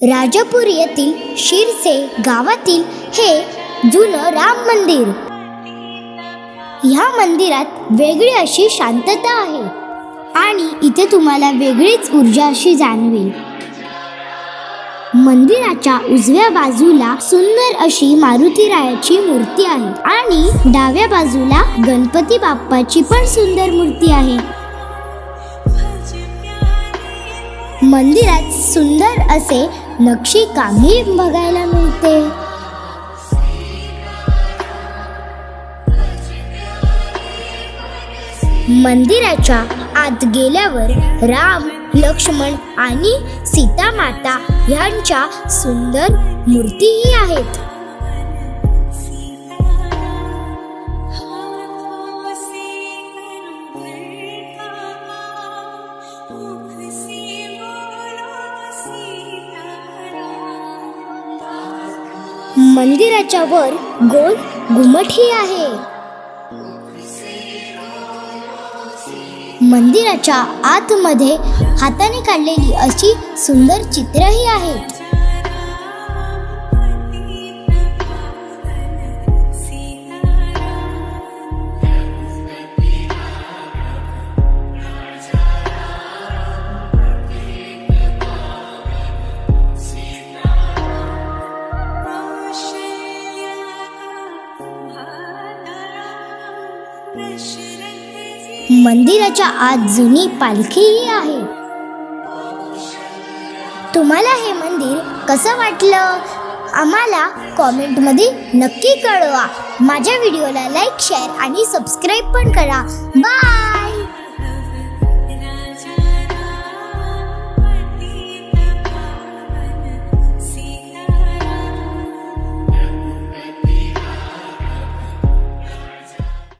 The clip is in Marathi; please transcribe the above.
राजापूर येथील शिरसे गावातील हे जुनं राम मंदिर. ह्या मंदिरात वेगळी अशी शांतता आहे आणि इथे तुम्हाला वेगळीच ऊर्जा अशी जाणवेल. मंदिराच्या उजव्या बाजूला सुंदर अशी मारुतीरायाची मूर्ती आहे आणि डाव्या बाजूला गणपती बाप्पाची पण सुंदर मूर्ती आहे. मंदिरात सुंदर असे नक्षी कामही बघायला मिळते. मंदिराच्या आत गेल्यावर राम लक्ष्मण आणि सीता माता यांच्या सुंदर मूर्तीही आहेत. मंदिराच्या वर गोल घुमटही आहे. मंदिराच्या आतमध्ये हाताने काढलेली अशी सुंदर चित्रही आहेत मंदिराच्या आत जुनी पालखीही आहे. तुम्हाला हे मंदिर कसं वाटलं? आम्हाला कॉमेंटमध्ये नक्की कळवा. माझ्या व्हिडिओला लाईक शेअर आणि सबस्क्राईब पण करा. बाय!